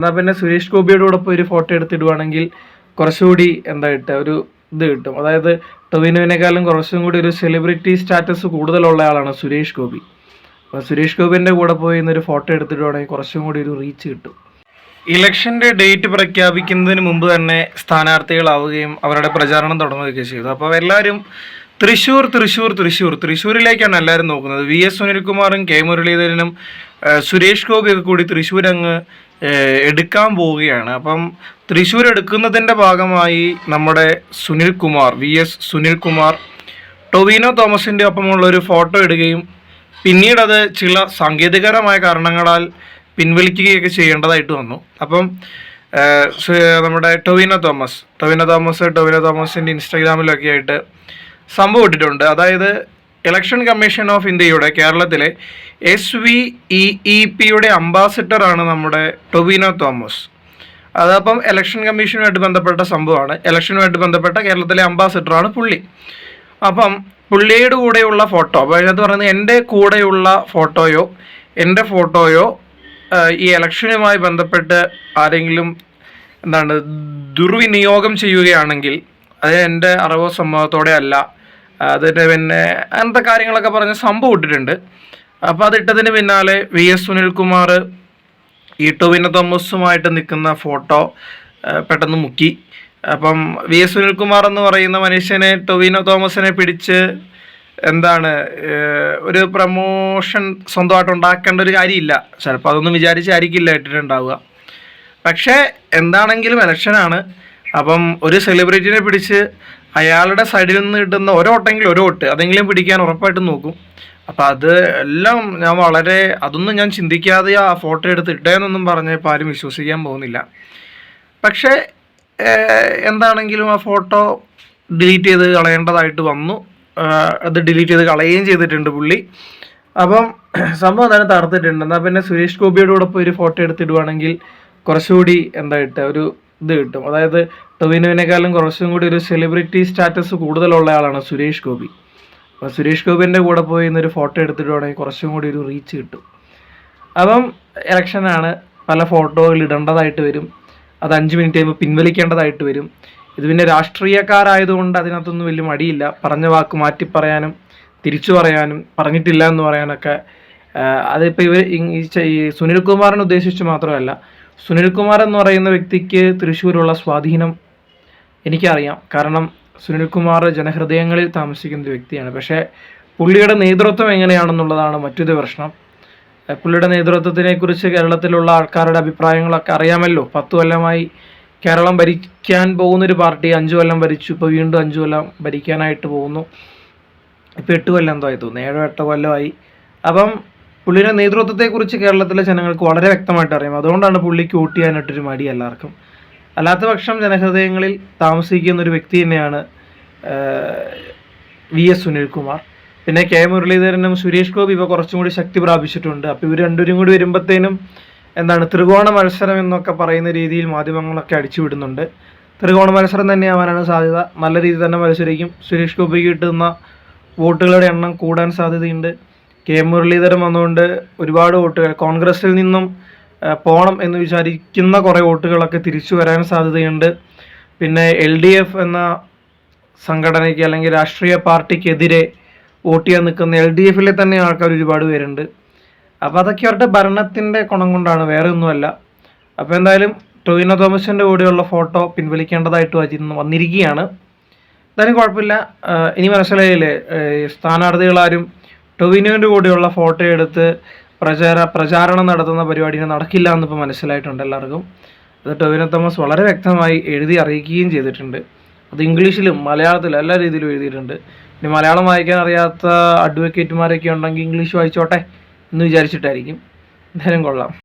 എന്നാൽ പിന്നെ സുരേഷ് ഗോപിയുടെ കൂടെ പോയി ഒരു ഫോട്ടോ എടുത്തിടുവാണെങ്കിൽ കുറച്ചുകൂടി എന്താ കിട്ടുക ഒരു ഇത് കിട്ടും. അതായത് ടൊവിനോവിനേക്കാളും കുറച്ചും കൂടി ഒരു സെലിബ്രിറ്റി സ്റ്റാറ്റസ് കൂടുതലുള്ള ആളാണ് സുരേഷ് ഗോപി. അപ്പോൾ സുരേഷ് ഗോപിന്റെ കൂടെ പോയി ഒരു ഫോട്ടോ എടുത്തിടുവാണെങ്കിൽ കുറച്ചും കൂടി ഒരു റീച്ച് കിട്ടും. ഇലക്ഷന്റെ ഡേറ്റ് പ്രഖ്യാപിക്കുന്നതിന് മുമ്പ് തന്നെ സ്ഥാനാർത്ഥികളാവുകയും അവരുടെ പ്രചാരണം തുടങ്ങുകയൊക്കെ ചെയ്തു. അപ്പോൾ എല്ലാവരും തൃശ്ശൂർ തൃശ്ശൂർ തൃശ്ശൂർ തൃശ്ശൂരിലേക്കാണ് എല്ലാവരും നോക്കുന്നത്. വി എസ് സുനിൽകുമാറും കെ മുരളീധരനും സുരേഷ് ഗോപിയൊക്കെ കൂടി ഏഹ്, എടുക്കാൻ പോവുകയാണ്. അപ്പം തൃശ്ശൂർ എടുക്കുന്നതിന്റെ ഭാഗമായി നമ്മുടെ സുനിൽ കുമാർ വി എസ് സുനിൽ കുമാർ ടൊവിനോ തോമസിന്റെ ഒപ്പമുള്ള ഒരു ഫോട്ടോ ഇടുകയും പിന്നീട് അത് ചില സാങ്കേതികപരമായ കാരണങ്ങളാൽ പിൻവലിക്കുകയൊക്കെ ചെയ്യേണ്ടതായിട്ട് വന്നു. അപ്പം നമ്മുടെ ടൊവിനോ തോമസ് ടൊവിനോ തോമസ് ടൊവിനോ തോമസിന്റെ ഇൻസ്റ്റാഗ്രാമിലൊക്കെ ആയിട്ട് സംഭവം ഇട്ടിട്ടുണ്ട്. അതായത് ഇലക്ഷൻ കമ്മീഷൻ ഓഫ് ഇന്ത്യയുടെ കേരളത്തിലെ എസ് വി ഇ ഇ പിയുടെ അംബാസിഡറാണ് നമ്മുടെ ടൊവിനോ തോമസ്. അതപ്പം ഇലക്ഷൻ കമ്മീഷനുമായിട്ട് ബന്ധപ്പെട്ട സംഭവമാണ്. ഇലക്ഷനുമായിട്ട് ബന്ധപ്പെട്ട കേരളത്തിലെ അംബാസിഡറാണ് പുള്ളി. അപ്പം പുള്ളിയുടെ കൂടെയുള്ള ഫോട്ടോ അപ്പോൾ അതിനകത്ത് പറയുന്നത് എന്റെ കൂടെയുള്ള ഫോട്ടോയോ എന്റെ ഫോട്ടോയോ ഈ ഇലക്ഷനുമായി ബന്ധപ്പെട്ട് ആരെങ്കിലും എന്താണ് ദുർവിനിയോഗം ചെയ്യുകയാണെങ്കിൽ അത് എന്റെ അറിവോ സമ്മതത്തോടെ അല്ല. അതിന്റെ പിന്നെ അങ്ങനത്തെ കാര്യങ്ങളൊക്കെ പറഞ്ഞ് സംഭവം ഇട്ടിട്ടുണ്ട്. അപ്പോൾ അതിട്ടതിന് പിന്നാലെ വി എസ് സുനിൽകുമാർ ഈ ടൊവിനോ തോമസുമായിട്ട് നിൽക്കുന്ന ഫോട്ടോ പെട്ടെന്ന് മുക്കി. അപ്പം വി എസ് സുനിൽകുമാർ എന്ന് പറയുന്ന മനുഷ്യനെ ടൊവിനോ തോമസിനെ പിടിച്ച് എന്താണ് ഒരു പ്രമോഷൻ സ്വന്തമായിട്ട് ഉണ്ടാക്കേണ്ട ഒരു കാര്യമില്ല. ചിലപ്പോൾ അതൊന്നും വിചാരിച്ചായിരിക്കില്ല ഇട്ടിട്ടുണ്ടാവുക. പക്ഷേ എന്താണെങ്കിലും ഇലക്ഷനാണ്. അപ്പം ഒരു സെലിബ്രിറ്റിനെ പിടിച്ച് അയാളുടെ സൈഡിൽ നിന്ന് കിട്ടുന്ന ഒരു ഓട്ടെങ്കിലും ഒരു ഓട്ട് അതെങ്കിലും പിടിക്കാൻ ഉറപ്പായിട്ട് നോക്കും. അപ്പം അത് എല്ലാം ഞാൻ വളരെ അതൊന്നും ഞാൻ ചിന്തിക്കാതെ ആ ഫോട്ടോ എടുത്ത് ഇട്ടേന്നൊന്നും പറഞ്ഞപ്പോൾ ആരും വിശ്വസിക്കാൻ പോകുന്നില്ല. പക്ഷേ എന്താണെങ്കിലും ആ ഫോട്ടോ ഡിലീറ്റ് ചെയ്ത് കളയേണ്ടതായിട്ട് വന്നു. അത് ഡിലീറ്റ് ചെയ്ത് കളയുകയും ചെയ്തിട്ടുണ്ട് പുള്ളി. അപ്പം സംഭവം തന്നെ തകർത്തിട്ടുണ്ട്. എന്നാൽ പിന്നെ സുരേഷ് ഗോപിയോട് ഒരു ഫോട്ടോ എടുത്തിടുവാണെങ്കിൽ കുറച്ചുകൂടി എന്താ കിട്ടുക? ഒരു ഇത് കിട്ടും. അതായത് ടൊവിനോവിനേക്കാളും കുറച്ചും കൂടി ഒരു സെലിബ്രിറ്റി സ്റ്റാറ്റസ് കൂടുതലുള്ള ആളാണ് സുരേഷ് ഗോപി. അപ്പോൾ സുരേഷ് ഗോപിന്റെ കൂടെ പോയി ഇന്നൊരു ഫോട്ടോ എടുത്തിട്ടുണ്ടെങ്കിൽ കുറച്ചും കൂടി ഒരു റീച്ച് കിട്ടും. അപ്പം ഇലക്ഷനാണ് പല ഫോട്ടോകൾ ഇടേണ്ടതായിട്ട് വരും. അത് അഞ്ച് മിനിറ്റ് കഴിയുമ്പോൾ പിൻവലിക്കേണ്ടതായിട്ട് വരും. ഇത് പിന്നെ രാഷ്ട്രീയക്കാരായതുകൊണ്ട് അതിനകത്തൊന്നും വലിയ മടിയില്ല. പറഞ്ഞ വാക്ക് മാറ്റി പറയാനും തിരിച്ചു പറയാനും പറഞ്ഞിട്ടില്ല എന്ന് പറയാനൊക്കെ അതിപ്പോൾ ഇവർ ഈ സുനിൽ ഈ സുനിൽകുമാറിനെ ഉദ്ദേശിച്ച് മാത്രമല്ല സുനിൽകുമാർ എന്ന് പറയുന്ന വ്യക്തിക്ക് തൃശ്ശൂരുള്ള സ്വാധീനം എനിക്കറിയാം. കാരണം സുനിൽകുമാർ ജനഹൃദയങ്ങളിൽ താമസിക്കുന്ന ഒരു വ്യക്തിയാണ്. പക്ഷേ പുള്ളിയുടെ നേതൃത്വം എങ്ങനെയാണെന്നുള്ളതാണ് മറ്റൊരു പ്രശ്നം. പുള്ളിയുടെ നേതൃത്വത്തിനെക്കുറിച്ച് കേരളത്തിലുള്ള ആൾക്കാരുടെ അഭിപ്രായങ്ങളൊക്കെ അറിയാമല്ലോ. പത്ത് കൊല്ലമായി കേരളം ഭരിക്കാൻ പോകുന്നൊരു പാർട്ടി അഞ്ചു കൊല്ലം ഭരിച്ചു ഇപ്പോൾ വീണ്ടും അഞ്ചു കൊല്ലം ഭരിക്കാനായിട്ട് പോകുന്നു. ഇപ്പോൾ എട്ട് കൊല്ലം എന്തോ ആയി തോന്നുന്നു? ഏഴോ എട്ടോ കൊല്ലമായി. അപ്പം പുള്ളിയുടെ നേതൃത്വത്തെക്കുറിച്ച് കേരളത്തിലെ ജനങ്ങൾക്ക് വളരെ വ്യക്തമായിട്ട് അറിയാം. അതുകൊണ്ടാണ് പുള്ളിക്ക് വോട്ട് ചെയ്യാനായിട്ടൊരു മടി എല്ലാവർക്കും. അല്ലാത്ത പക്ഷം ജനഹൃദയങ്ങളിൽ താമസിക്കുന്ന ഒരു വ്യക്തി തന്നെയാണ് വി എസ് സുനിൽകുമാർ. പിന്നെ കെ മുരളീധരനും സുരേഷ് ഗോപി ഇപ്പോൾ കുറച്ചും കൂടി ശക്തി പ്രാപിച്ചിട്ടുണ്ട്. അപ്പോൾ ഇവർ രണ്ടുപേരും കൂടി വരുമ്പോഴത്തേനും എന്താണ് ത്രികോണ മത്സരം എന്നൊക്കെ പറയുന്ന രീതിയിൽ മാധ്യമങ്ങളൊക്കെ അടിച്ചുവിടുന്നുണ്ട്. ത്രികോണ മത്സരം തന്നെയാവാനാണ് സാധ്യത. നല്ല രീതിയിൽ തന്നെ മത്സരിക്കും. സുരേഷ് ഗോപിക്ക് കിട്ടുന്ന വോട്ടുകളുടെ എണ്ണം കൂടാൻ സാധ്യതയുണ്ട്. കെ മുരളീധരൻ വന്നുകൊണ്ട് ഒരുപാട് വോട്ടുകൾ. കോൺഗ്രസിൽ നിന്നും പോണം എന്ന് വിചാരിക്കുന്ന കുറേ വോട്ടുകളൊക്കെ തിരിച്ചു വരാൻ സാധ്യതയുണ്ട്. പിന്നെ എൽ ഡി എഫ് എന്ന സംഘടനയ്ക്ക് അല്ലെങ്കിൽ രാഷ്ട്രീയ പാർട്ടിക്കെതിരെ വോട്ട് ചെയ്യാൻ നിൽക്കുന്ന എൽ ഡി എഫിലെ തന്നെ ആൾക്കാർ ഒരുപാട് പേരുണ്ട്. അപ്പോൾ അതൊക്കെ അവരുടെ ഭരണത്തിന്റെ ഗുണം കൊണ്ടാണ് വേറെ ഒന്നുമല്ല. അപ്പോൾ എന്തായാലും ടൊവിനോ തോമസിന്റെ കൂടെയുള്ള ഫോട്ടോ പിൻവലിക്കേണ്ടതായിട്ട് വന്നിരിക്കുകയാണ്. എന്തായാലും കുഴപ്പമില്ല. ഇനി മനസ്സിലായില്ലേ? സ്ഥാനാർത്ഥികളാരും ടൊവിനോന്റെ കൂടെയുള്ള ഫോട്ടോ എടുത്ത് പ്രചാര പ്രചാരണം നടത്തുന്ന പരിപാടി ഇനി നടക്കില്ല എന്നിപ്പോൾ മനസ്സിലായിട്ടുണ്ട് എല്ലാവർക്കും. അത് ടൊവിനോ തോമസ് വളരെ വ്യക്തമായി എഴുതി അറിയിക്കുകയും ചെയ്തിട്ടുണ്ട്. അത് ഇംഗ്ലീഷിലും മലയാളത്തിലും എല്ലാ രീതിയിലും എഴുതിയിട്ടുണ്ട്. ഇനി മലയാളം വായിക്കാൻ അറിയാത്ത അഡ്വക്കേറ്റുമാരൊക്കെ ഉണ്ടെങ്കിൽ ഇംഗ്ലീഷ് വായിച്ചോട്ടെ എന്ന് വിചാരിച്ചിട്ടായിരിക്കും. എന്തായാലും കൊള്ളാം.